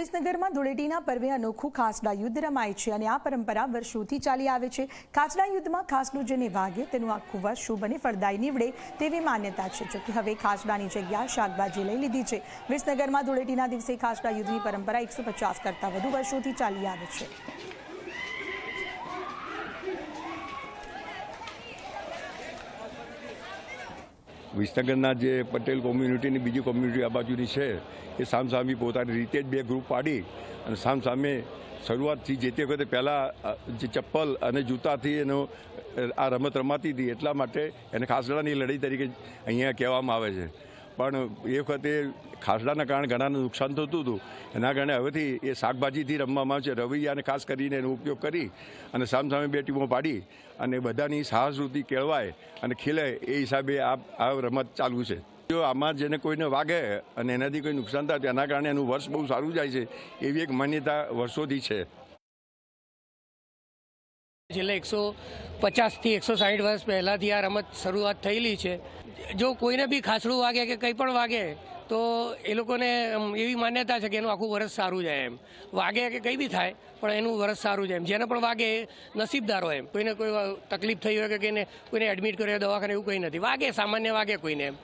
વિસનગરમાં ધૂળેટીના પર્વે અનોખું ખાસડા યુદ્ધ રમાય છે અને આ પરંપરા વર્ષોથી ચાલી આવે છે. ખાસડા યુદ્ધમાં ખાસડું જેને વાગે તેનું આખું વર્ષ શુભ અને ફળદાયી નીવડે તેવી માન્યતા છે. જોકે હવે ખાસડાની જગ્યા શાકભાજી લઈ લીધી છે. વિસનગરમાં ધૂળેટીના દિવસે ખાસડા યુદ્ધની પરંપરા એકસો કરતાં વધુ વર્ષોથી ચાલી આવે છે. વિસનગરના જે પટેલ કોમ્યુનિટીની બીજી કોમ્યુનિટી આ બાજુની છે, એ સામસામી પોતાની રીતે જ બે ગ્રુપ પાડી અને સામસામે શરૂઆતથી જે તે વખતે પહેલાં જે ચપ્પલ અને જૂતાથી એનો આ રમત રમાતી હતી એટલા માટે એને ખાસડાની લડાઈ તરીકે અહીંયા કહેવામાં આવે છે. પણ એ વખતે ખાસડાના કારણે ઘણાને નુકસાન થતું હતું. એના કારણે હવેથી એ શાકભાજીથી રમવામાં આવશે રવૈયાને ખાસ કરીને એનો ઉપયોગ કરી અને સામસામે બે ટીમો પાડી અને બધાની સાહસવૃત્તિ કેળવાય અને ખીલે એ હિસાબે આ આ રમત ચાલુ છે. જો આમાં જેને કોઈને વાગે અને એનાથી કોઈ નુકસાન થાય તેના કારણે એનું વર્ષ બહુ સારું જાય છે. એવી એક માન્યતા વર્ષોથી છે. છેલ્લે એકસો પચાસથી એકસો સાઠ વર્ષ પહેલાંથી આ રમત શરૂઆત થયેલી છે. જો કોઈને બી ખાસડું વાગે કે કંઈ પણ વાગે, તો એ લોકોને એવી માન્યતા છે કે એનું આખું વરસ સારું જાય એમ. વાગે કે કંઈ બી થાય, પણ એનું વરસ સારું જાય એમ. જેને પણ વાગે નસીબદાર હોય એમ. કોઈને કોઈ તકલીફ થઈ હોય કે કોઈને કોઈને એડમિટ કર્યો દવાખાને, એવું કંઈ નથી. વાગે, સામાન્ય વાગે કોઈને એમ.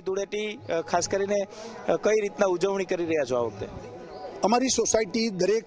ધૂળેટી ખાસ કરીને કઈ રીતના ઉજવણી કરી રહ્યા છો આ વખતે? અમારી સોસાયટી દરેક